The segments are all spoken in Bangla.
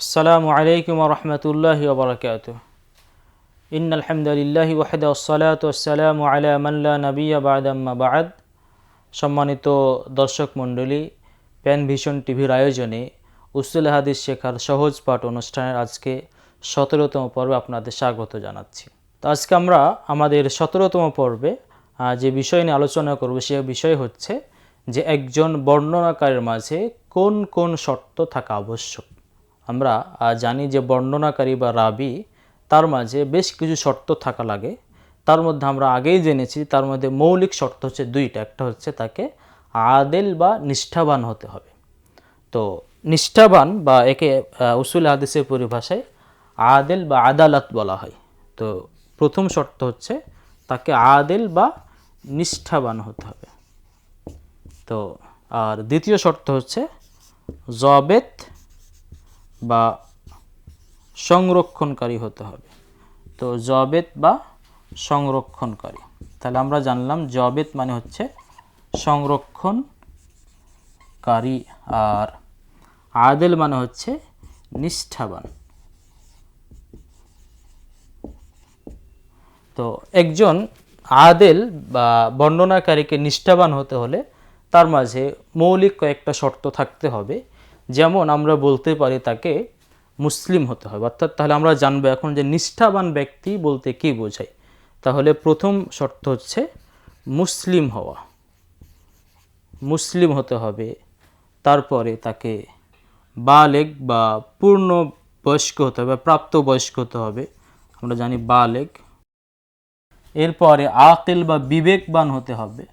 আসসালামু আলাইকুম রহমতুল্লাহ ওবরাকাত ইন আলহামদুলিল্লাহ ওয়াহদা ওসালাতাম আলা মাল্লা নবিয়া বাদাম্মা সম্মানিত দর্শক মণ্ডলী, প্যান ভিশন টিভির আয়োজনে উসুল হাদিস শেখার সহজ পাঠ অনুষ্ঠানের আজকে সতেরোতম পর্বে আপনাদের স্বাগত জানাচ্ছি। তো আজকে আমরা আমাদের সতেরোতম পর্বে যে বিষয় নিয়ে আলোচনা করব সে বিষয় হচ্ছে যে একজন বর্ণনাকারের মাঝে কোন কোন শর্ত থাকা আবশ্যক। আমরা জানি যে বর্ণনাকারী বা রাবি, তার মাঝে বেশ কিছু শর্ত থাকা লাগে। তার মধ্যে আমরা আগেই জেনেছি, তার মধ্যে মৌলিক শর্ত হচ্ছে দুইটা। একটা হচ্ছে তাকে আদেল বা নিষ্ঠাবান হতে হবে। তো নিষ্ঠাবান বা একে উসুল হাদিসের পরিভাষায় আদেল বা আদালত বলা হয়। তো প্রথম শর্ত হচ্ছে তাকে আদেল বা নিষ্ঠাবান হতে হবে। তো আর দ্বিতীয় শর্ত হচ্ছে জবেত বা সংরক্ষণকারী হতে হবে। তো জবেত বা সংরক্ষণকারী। তাহলে আমরা জানলাম জবেত মানে হচ্ছে সংরক্ষণকারী আর আদেল মানে হচ্ছে নিষ্ঠাবান। তো একজন আদেল বা বর্ণনাকারীকে নিষ্ঠাবান হতে হলে তার মাঝে মৌলিক কয়েকটা শর্ত থাকতে হবে। যেমন আমরা বলতে পারি তাকে মুসলিম হতে হবে অর্থাৎ তাহলে আমরা জানব এখন যে নিষ্ঠাবান ব্যক্তি বলতে কি বোঝায়। তাহলে প্রথম শর্ত হচ্ছে মুসলিম হওয়া। মুসলিম হতে হবে, তারপরে তাকে বালেগ বা পূর্ণ বয়স্ক হতে হবে প্রাপ্ত বয়স্ক হতে হবে। আমরা জানি বালেগ এরপরে আকিল বা বিবেকবান হতে হবে।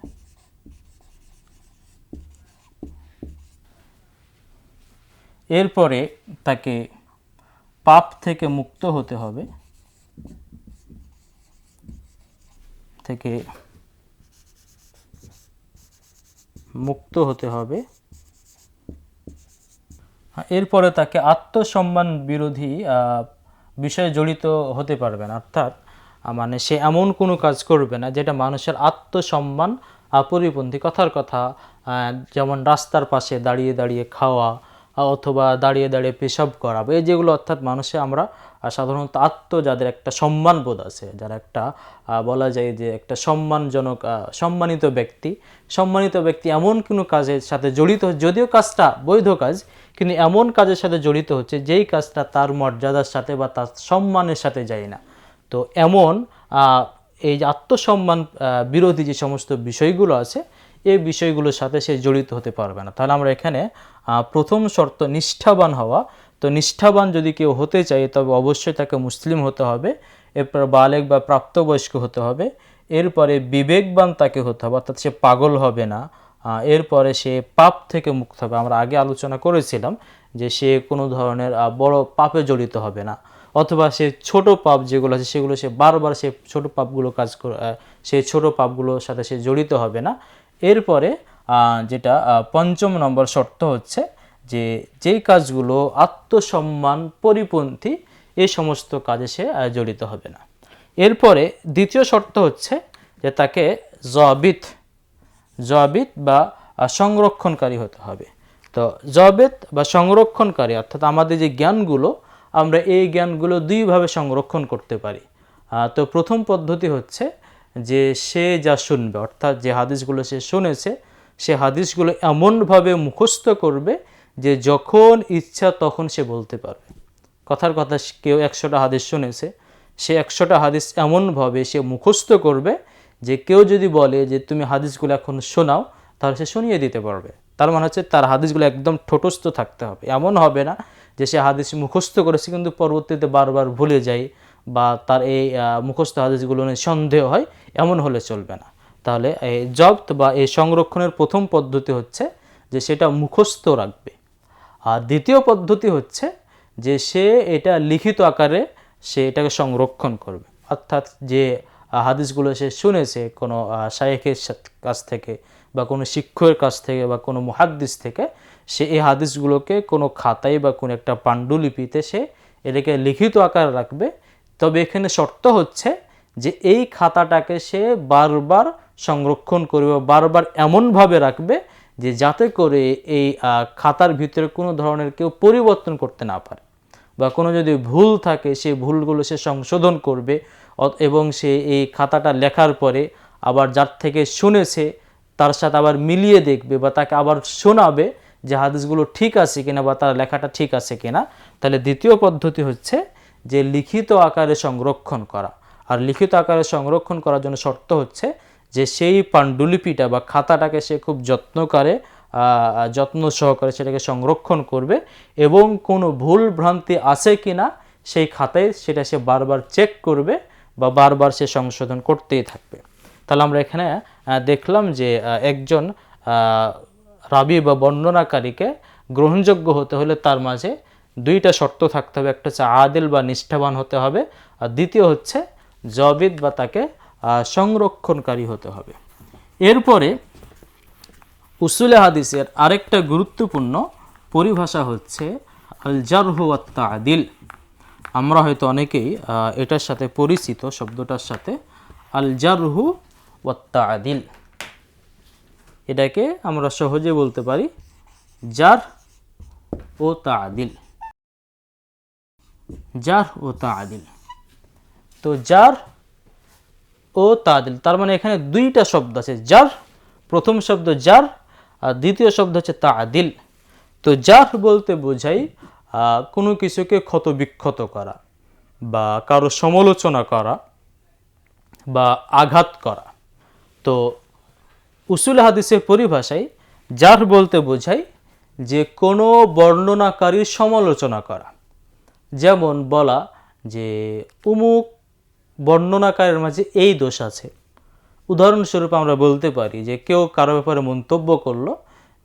এরপরে তাকে পাপ থেকে মুক্ত হতে হবে। থেকে মুক্ত হতে হবে। হ্যাঁ, এরপরে তাকে আত্মসম্মান বিরোধী বিষয়ে জড়িত হতে পারবে না। অর্থাৎ মানে সে এমন কোনো কাজ করবে না যেটা মানুষের আত্মসম্মান পরিপন্থী কথার কথা যেমন রাস্তার পাশে দাঁড়িয়ে দাঁড়িয়ে খাওয়া অথবা দাঁড়িয়ে দাঁড়িয়ে পেশাব করাবো। এই যেগুলো অর্থাৎ মানুষে আমরা সাধারণত আত্ম যাদের একটা সম্মান বোধ আছে, যারা একটা বলা যায় যে একটা সম্মানজনক সম্মানিত ব্যক্তি সম্মানিত ব্যক্তি এমন কোনো কাজের সাথে জড়িত, যদিও কাজটা বৈধ কাজ, কিন্তু এমন কাজের সাথে জড়িত হচ্ছে যেই কাজটা তার মর্যাদার সাথে বা তার সম্মানের সাথে যায় না। তো এমন এই যে আত্মসম্মান বিরোধী যে সমস্ত বিষয়গুলো আছে, এই বিষয়গুলোর সাথে সে জড়িত হতে পারবে না। তাহলে আমরা এখানে প্রথম শর্ত নিষ্ঠাবান হওয়া। তো নিষ্ঠাবান যদি কেউ হতে চায়, তবে অবশ্যই তাকে মুসলিম হতে হবে, এরপর বালেক বা প্রাপ্তবয়স্ক হতে হবে, এরপরে বিবেকবান তাকে হতে হবে, অর্থাৎ সে পাগল হবে না এরপরে সে পাপ থেকে মুক্ত হবে। আমরা আগে আলোচনা করেছিলাম যে সে কোনো ধরনের বড় পাপে জড়িত হবে না, অথবা সে ছোট পাপ যেগুলো আছে, সেগুলো সে বারবার সে ছোট পাপগুলো কাজ করে সেই ছোট পাপগুলোর সাথে সে জড়িত হবে না। এরপরে যেটা পঞ্চম নম্বর শর্ত হচ্ছে যে, যেই কাজগুলো আত্মসম্মান, পরিপন্থী এই সমস্ত কাজে সে জড়িত হবে না। এরপরে দ্বিতীয় শর্ত হচ্ছে যে, তাকে জবিত জবিত বা সংরক্ষণকারী হতে হবে। তো জবেত বা সংরক্ষণকারী, অর্থাৎ আমাদের যে জ্ঞানগুলো, আমরা এই জ্ঞানগুলো দুইভাবে সংরক্ষণ করতে পারি। তো প্রথম পদ্ধতি হচ্ছে যে, সে যা শুনবে, অর্থাৎ যে হাদিসগুলো সে শুনেছে সে হাদিসগুলো এমনভাবে মুখস্থ করবে যে যখন ইচ্ছা তখন সে বলতে পারবে। কথার কথা কেউ একশোটা হাদিস শুনেছে, সে একশোটা হাদিস এমনভাবে সে মুখস্থ করবে যে কেউ যদি বলে যে তুমি হাদিসগুলো এখন শোনাও, তাহলে সে শুনিয়ে দিতে পারবে। তার মানে হচ্ছে তার হাদিসগুলো একদম ঠোঁটস্থ থাকতে হবে। এমন হবে না যে সে হাদিস মুখস্থ করেছে কিন্তু পরবর্তীতে বারবার ভুলে যায় বা তার এই মুখস্থ হাদিসগুলো নিয়ে সন্দেহ হয়, এমন হলে চলবে না। তাহলে এই জব্দ বা এই সংরক্ষণের প্রথম পদ্ধতি হচ্ছে যে সেটা মুখস্থ রাখবে। আর দ্বিতীয় পদ্ধতি হচ্ছে যে সে এটা লিখিত আকারে সে এটাকে সংরক্ষণ করবে। অর্থাৎ যে হাদিসগুলো সে শুনেছে কোনো শায়েখের কাছ থেকে বা কোনো শিক্ষকের কাছ থেকে বা কোনো মুহাদ্দিস থেকে, সে এই হাদিসগুলোকে কোনো খাতায় বা কোনো একটা পাণ্ডুলিপিতে সে এটাকে লিখিত আকারে রাখবে। তবে এখানে শর্ত হচ্ছে যে এই খাতাটাকে সে বারবার সংরক্ষণ করবে, বারবার এমনভাবে রাখবে যে যাতে করে এই খাতার ভিতরে কোনো ধরনের কেউ পরিবর্তন করতে না পারে। বা কোনো যদি ভুল থাকে সেই ভুলগুলো সে সংশোধন করবে এবং সে এই খাতাটা লেখার পরে আবার যার থেকে শুনেছে, তার সাথে আবার মিলিয়ে দেখবে বা তাকে আবার শোনাবে যে হাদিসগুলো ঠিক আছে কিনা বা তার লেখাটা ঠিক আছে কিনা। তাহলে দ্বিতীয় পদ্ধতি হচ্ছে যে লিখিত আকারে সংরক্ষণ করা। আর লিখিত আকারে সংরক্ষণ করার জন্য শর্ত হচ্ছে যে সেই পাণ্ডুলিপিটা বা খাতাটাকে সে খুব যত্ন করে যত্ন সহকারে সেটাকে সংরক্ষণ করবে এবং কোনো ভুল ভ্রান্তি আছে কি না সেই খাতায় সেটা সে বারবার চেক করবে বা বারবার সে সংশোধন করতেই থাকবে। তাহলে আমরা এখানে দেখলাম যে একজন রাবি বা বর্ণনাকারীকে গ্রহণযোগ্য হতে হলে তার মাঝে দুইটা শর্ত থাকতে হবে। একটা হচ্ছে আদিল বা নিষ্ঠাবান হতে হবে। আর দ্বিতীয় হচ্ছে জবিদ বা তাকে সংরক্ষণকারী হতে হবে। এরপরে উসুলে হাদিসের আরেকটা গুরুত্বপূর্ণ পরিভাষা হচ্ছে আল জারহু আদিল আমরা হয়তো অনেকেই এটার সাথে পরিচিত শব্দটার সাথে আল জারহু ওয়াত্তা আদিল এটাকে আমরা সহজে বলতে পারি জার ও তাদিল। জার ও তাদিল। তো জার ও তাদিল। তার মানে এখানে দুইটা শব্দ আছে জার প্রথম শব্দ জার আর দ্বিতীয় শব্দ হচ্ছে তাদিল। তো জার বলতে বোঝাই কোনো কিছুকে ক্ষত বিক্ষত করা বা কারও সমালোচনা করা বা আঘাত করা। তো উসুল হাদিসের পরিভাষায় জার বলতে বোঝায় যে কোনো বর্ণনাকারীর সমালোচনা করা। যেমন বলা যে, উমুক বর্ণনাকারের মাঝে এই দোষ আছে। উদাহরণস্বরূপ আমরা বলতে পারি যে কেউ কারও ব্যাপারে মন্তব্য করল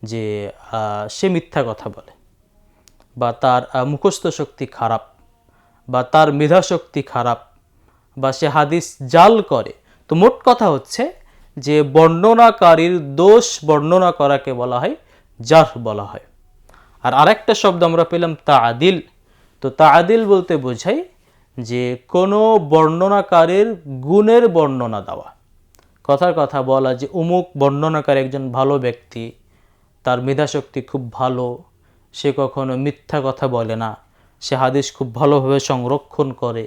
যে সে মিথ্যা কথা বলে বা তার মুখস্থ শক্তি খারাপ বা তার মেধাশক্তি খারাপ বা সে হাদিস জাল করে। তো মোট কথা হচ্ছে যে বর্ণনাকারীর দোষ বর্ণনা করাকে বলা হয় জার বলা হয়। আর আরেকটা শব্দ আমরা পেলাম তাআদিল। তো তাআদিল বলতে বোঝায় যে কোনো বর্ণনাকারীর গুণের বর্ণনা দেওয়া। কথার কথা বলা যে অমুক বর্ণনাকারী একজন ভালো ব্যক্তি, তার মেধাশক্তি খুব ভালো, সে কখনো মিথ্যা কথা বলে না, সে হাদিস খুব ভালোভাবে সংরক্ষণ করে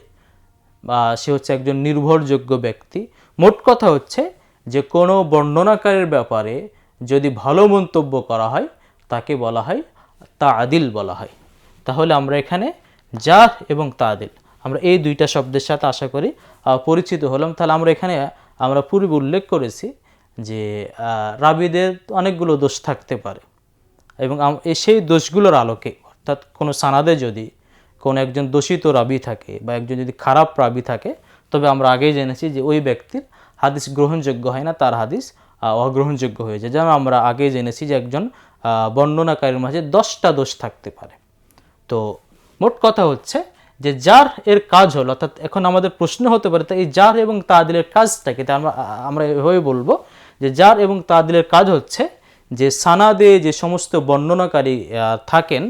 বা সে হচ্ছে একজন নির্ভরযোগ্য ব্যক্তি। মোট কথা হচ্ছে যে কোনো বর্ণনাকারীর ব্যাপারে যদি ভালো মন্তব্য করা হয়, তাকে বলা হয় তা আদিল বলা হয়। তাহলে আমরা এখানে জার এবং তাদিল আমরা এই দুইটা শব্দের সাথে আশা করি পরিচিত হলাম। তাহলে আমরা এখানে, আমরা পূর্বে উল্লেখ করেছি যে রাবিদের অনেকগুলো দোষ থাকতে পারে এবং সেই দোষগুলোর আলোকে, অর্থাৎ কোনো সানাদে যদি কোনো একজন দোষিত রাবি থাকে বা একজন যদি খারাপ রাবি থাকে, তবে আমরা আগেই জেনেছি যে ওই ব্যক্তির হাদিস গ্রহণযোগ্য হয় না, তার হাদিস অগ্রহণযোগ্য হয়ে যায়। যেমন আমরা আগেই জেনেছি যে একজন বর্ণনাকারীর মাঝে দশটা দোষ থাকতে পারে। তো মোট কথা হচ্ছে যে যার এর কাজ হলো, অর্থাৎ এখন আমাদের প্রশ্ন হতে পারে, তো এই যার এবং তাদিলের কাজটা কি? তা আমরা আমরা এভাবে বলব যে যার এবং তাদিলের কাজ হচ্ছে যে সানাদে যে সমস্ত বর্ণনাকারী থাকেন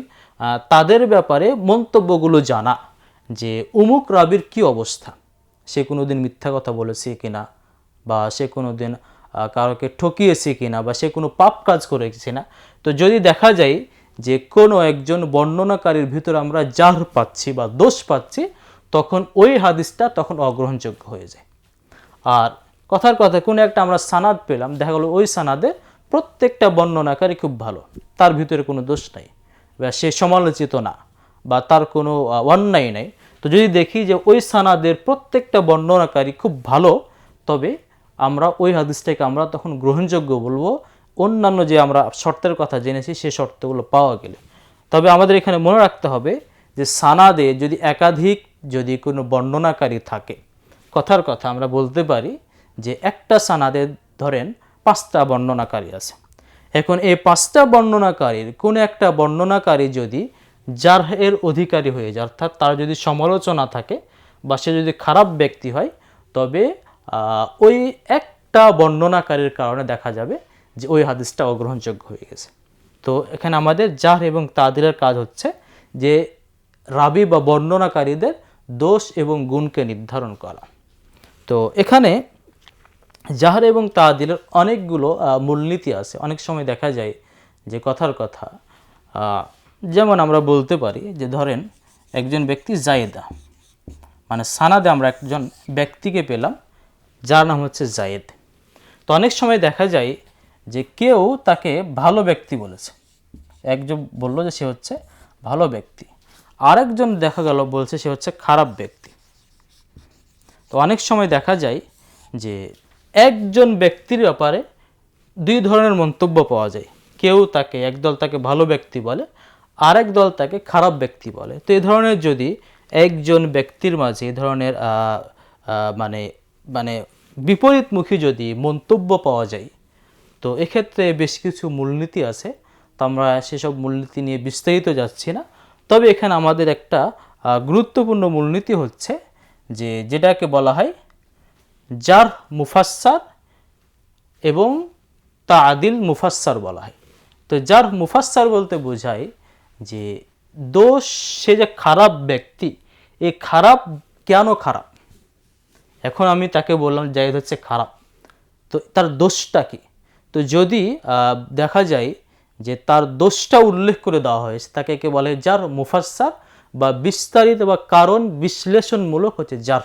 তাদের ব্যাপারে মন্তব্যগুলো জানা যে উমুক রাবির কি অবস্থা? সে কোনো দিন মিথ্যা কথা বলেছে কিনা? বা সে কোনো দিন কারোকে ঠকিয়েছে কিনা? বা সে কোনো পাপ কাজ করেছে না তো যদি দেখা যায় যে কোনো একজন বর্ণনাকারীর ভিতরে আমরা জার পাচ্ছি বা দোষ পাচ্ছি, তখন ওই হাদিসটা তখন অগ্রহণযোগ্য হয়ে যায়। আর কথার কথা, কোনো একটা আমরা সানাদ পেলাম, দেখা গেলো ওই সানাদে প্রত্যেকটা বর্ণনাকারী খুব ভালো, তার ভিতরে কোনো দোষ নাই, বা সে সমালোচিত না, বা তার কোনো অন্যায় নাই। তো যদি দেখি যে ওই সানাদের প্রত্যেকটা বর্ণনাকারী খুব ভালো, তবে আমরা ওই হাদিসটাকে আমরা তখন গ্রহণযোগ্য বলব অন্যান্য যে আমরা শর্তের কথা জেনেছি সেই শর্তগুলো পাওয়া গেলে। তবে আমাদের এখানে মনে রাখতে হবে যে সানাদে যদি একাধিক যদি কোনো বর্ণনাকারী থাকে, কথার কথা আমরা বলতে পারি যে একটা সানাদে ধরেন পাঁচটা বর্ণনাকারী আছে। এখন এই পাঁচটা বর্ণনাকারীর কোনো একটা বর্ণনাকারী যদি যার এর অধিকারী হয়ে যায়, অর্থাৎ তার যদি সমালোচনা থাকে বা সে যদি খারাপ ব্যক্তি হয়, তবে ওই একটা বর্ণনাকারীর কারণে দেখা যাবে যে ওই হাদিসটা অগ্রহণযোগ্য হয়ে গেছে। তো এখানে আমাদের জার এবং তাদিলের কাজ হচ্ছে যে রাবি বা বর্ণনাকারীদের দোষ এবং গুণকে নির্ধারণ করা। তো এখানে জাহার এবং তাদিলের অনেকগুলো মূলনীতি আছে। অনেক সময় দেখা যায় যে কথার কথা যেমন আমরা বলতে পারি যে ধরেন একজন ব্যক্তি জায়েদা মানে সানাদে আমরা একজন ব্যক্তিকে পেলাম যার নাম হচ্ছে জায়েদ। তো অনেক সময় দেখা যায় যে কেউ তাকে ভালো ব্যক্তি বলেছে। একজন বলল যে সে হচ্ছে ভালো ব্যক্তি। আরেকজন দেখা গেল, বলছে সে হচ্ছে খারাপ ব্যক্তি। তো অনেক সময় দেখা যায় যে একজন ব্যক্তির ব্যাপারে দুই ধরনের মন্তব্য পাওয়া যায়। কেউ তাকে একদল তাকে ভালো ব্যক্তি বলে, আরেক দল তাকে খারাপ ব্যক্তি বলে। তো এই ধরনের যদি একজন ব্যক্তির মাঝে এই ধরনের মানে মানে বিপরীতমুখী যদি মন্তব্য পাওয়া যায় তো এক্ষেত্রে বেশ কিছু মূলনীতি আছে, তো আমরা সেসব মূলনীতি নিয়ে বিস্তারিত যাচ্ছি না। তবে এখানে আমাদের একটা গুরুত্বপূর্ণ মূলনীতি হচ্ছে যে যেটাকে বলা হয় যার মুফাস্সার এবং তা আদিল মুফাস্সার বলা হয়। তো যার মুফাস্সার বলতে বোঝায় যে দোষ, সে যে খারাপ ব্যক্তি, এ খারাপ কেন খারাপ? এখন আমি তাকে বললাম জায়েদ হচ্ছে খারাপ। তো তার দোষটা কি? তো যদি দেখা যায় যে তার দোষটা উল্লেখ করে দেওয়া হয়েছে, তাকে কে বলে যার মুফাস্সার বা বিস্তারিত বা কারণ বিশ্লেষণমূলক হচ্ছে যার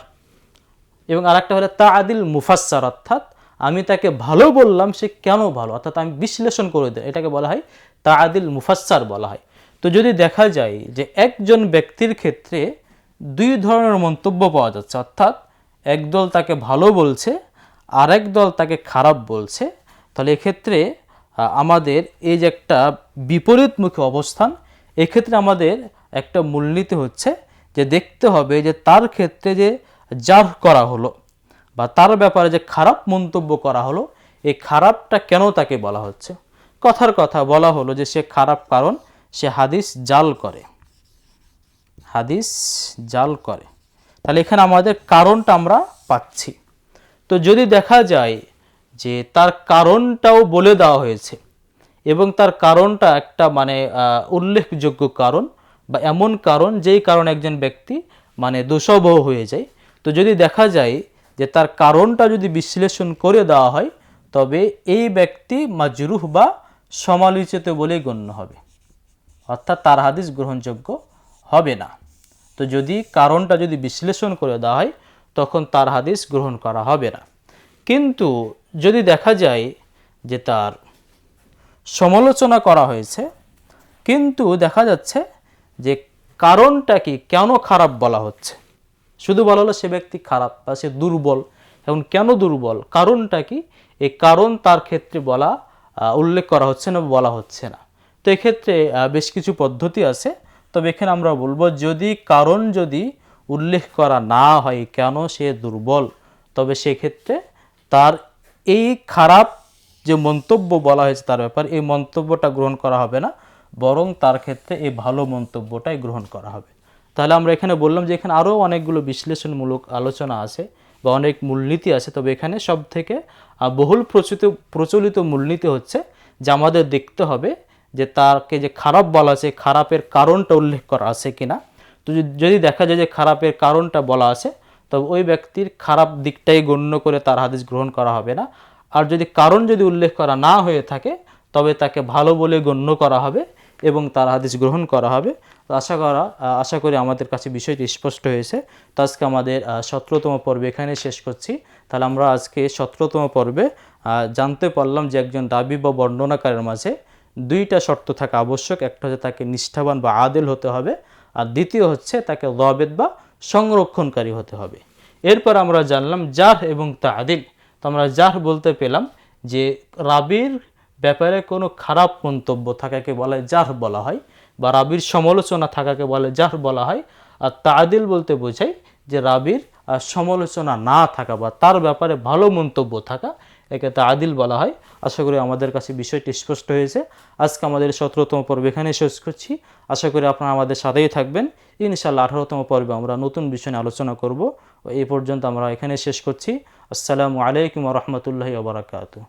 এবং আরেকটা হলো তা আদিল মুফাস্সার, অর্থাৎ আমি তাকে ভালো বললাম, সে কেন ভালো? অর্থাৎ আমি বিশ্লেষণ করে দিই এটাকে বলা হয় তা আদিল মুফাস্সার বলা হয়। তো যদি দেখা যায় যে একজন ব্যক্তির ক্ষেত্রে দুই ধরনের মন্তব্য পাওয়া যাচ্ছে, অর্থাৎ একদল তাকে ভালো বলছে, আরেক দল তাকে খারাপ বলছে তাহলে এক্ষেত্রে আমাদের এই যে একটা বিপরীতমুখী অবস্থান, এক্ষেত্রে আমাদের একটা মূলনীতি হচ্ছে যে দেখতে হবে যে তার ক্ষেত্রে যে জার করা হলো বা তার ব্যাপারে যে খারাপ মন্তব্য করা হলো, এই খারাপটা কেন তাকে বলা হচ্ছে? কথার কথা বলা হলো যে সে খারাপ কারণ সে হাদিস জাল করে। হাদিস জাল করে। তাহলে এখানে আমাদের কারণটা আমরা পাচ্ছি। তো যদি দেখা যায় যে তার কারণটাও বলে দেওয়া হয়েছে এবং তার কারণটা একটা মানে উল্লেখযোগ্য কারণ বা এমন কারণ যেই কারণ একজন ব্যক্তি মানে দোষবহ হয়ে যায়। তো যদি দেখা যায় যে তার কারণটা যদি বিশ্লেষণ করে দেওয়া হয়, তবে এই ব্যক্তি মাজরুহ বা সমালোচিত বলেই গণ্য হবে। অর্থাৎ তার হাদিস গ্রহণযোগ্য হবে না। তো যদি কারণটা যদি বিশ্লেষণ করে দেওয়া হয়, তখন তার হাদিস গ্রহণ করা হবে না। কিন্তু যদি দেখা যায় যে তার সমালোচনা করা হয়েছে, কিন্তু দেখা যাচ্ছে যে কারণটা কি কেন খারাপ বলা হচ্ছে? শুধু বলা হলো সে ব্যক্তি খারাপ বা সে দুর্বল। এখন কেন দুর্বল? কারণটা কি? এই কারণ তার ক্ষেত্রে বলা উল্লেখ করা হচ্ছে না বলা হচ্ছে না। তো এক্ষেত্রে বেশ কিছু পদ্ধতি আছে। তবে এখানে আমরা বলব, যদি কারণ যদি উল্লেখ করা না হয় কেন সে দুর্বল, তবে সেক্ষেত্রে তার এই খারাপ যে মন্তব্য বলা হয়েছে তার ব্যাপারে, এই মন্তব্যটা গ্রহণ করা হবে না, বরং তার ক্ষেত্রে এই ভালো মন্তব্যটাই গ্রহণ করা হবে। তাহলে আমরা এখানে বললাম যে এখানে আরও অনেকগুলো বিশ্লেষণমূলক আলোচনা আছে বা অনেক মূলনীতি আছে। তবে এখানে সব থেকে বহুল প্রচলিত প্রচলিত মূলনীতি হচ্ছে যে আমাদের দেখতে হবে যে তাকে যে খারাপ বলা আছে, খারাপের কারণটা উল্লেখ করা আছে কিনা। তো যদি দেখা যায় যে খারাপের কারণটা বলা আছে তবে ওই ব্যক্তির খারাপ দিকটাই গণ্য করে তার হাদিস গ্রহণ করা হবে না। আর যদি কারণ যদি উল্লেখ করা না হয়ে থাকে, তবে তাকে ভালো বলে গণ্য করা হবে এবং তার হাদিস গ্রহণ করা হবে। আশা করা, আশা করি আমাদের কাছে বিষয়টি স্পষ্ট হয়েছে। তো আজকে আমাদের সতেরোতম পর্বে এখানে শেষ করছি। তাহলে আমরা আজকে সতেরোতম পর্বে জানতে পারলাম যে একজন দাবি বা বর্ণনাকারের মাঝে দুইটা শর্ত থাকা আবশ্যক। একটা হচ্ছে তাকে নিষ্ঠাবান বা আদেল হতে হবে। আর দ্বিতীয় হচ্ছে তাকে লবেদ বা সংরক্ষণকারী হতে হবে। এরপর আমরা জানলাম জাহ এবং তাদিল। তো আমরা জাহ বলতে পেলাম যে রাবির ব্যাপারে কোনো খারাপ মন্তব্য থাকাকে বলা জাহ বলা হয় বা রাবির সমালোচনা থাকাকে বলে জাহ বলা হয়। আর তাদিল বলতে বোঝায় যে রাবির সমালোচনা না থাকা বা তার ব্যাপারে ভালো মন্তব্য থাকা একে তাদিল বলা হয়। আশা করি আমাদের কাছে বিষয়টি স্পষ্ট হয়েছে। আজকে আমাদের সতেরোতম পর্ব এখানে শেষ করছি। আশা করি আপনারা আমাদের সাথেই থাকবেন। ইনশাল্লাহ আঠারোতম পর্বে আমরা নতুন বিষয় নিয়ে আলোচনা করব। এই পর্যন্ত আমরা এখানে শেষ করছি। আসসালামু আলাইকুম রহমতুল্লাহি ওবরাকাতু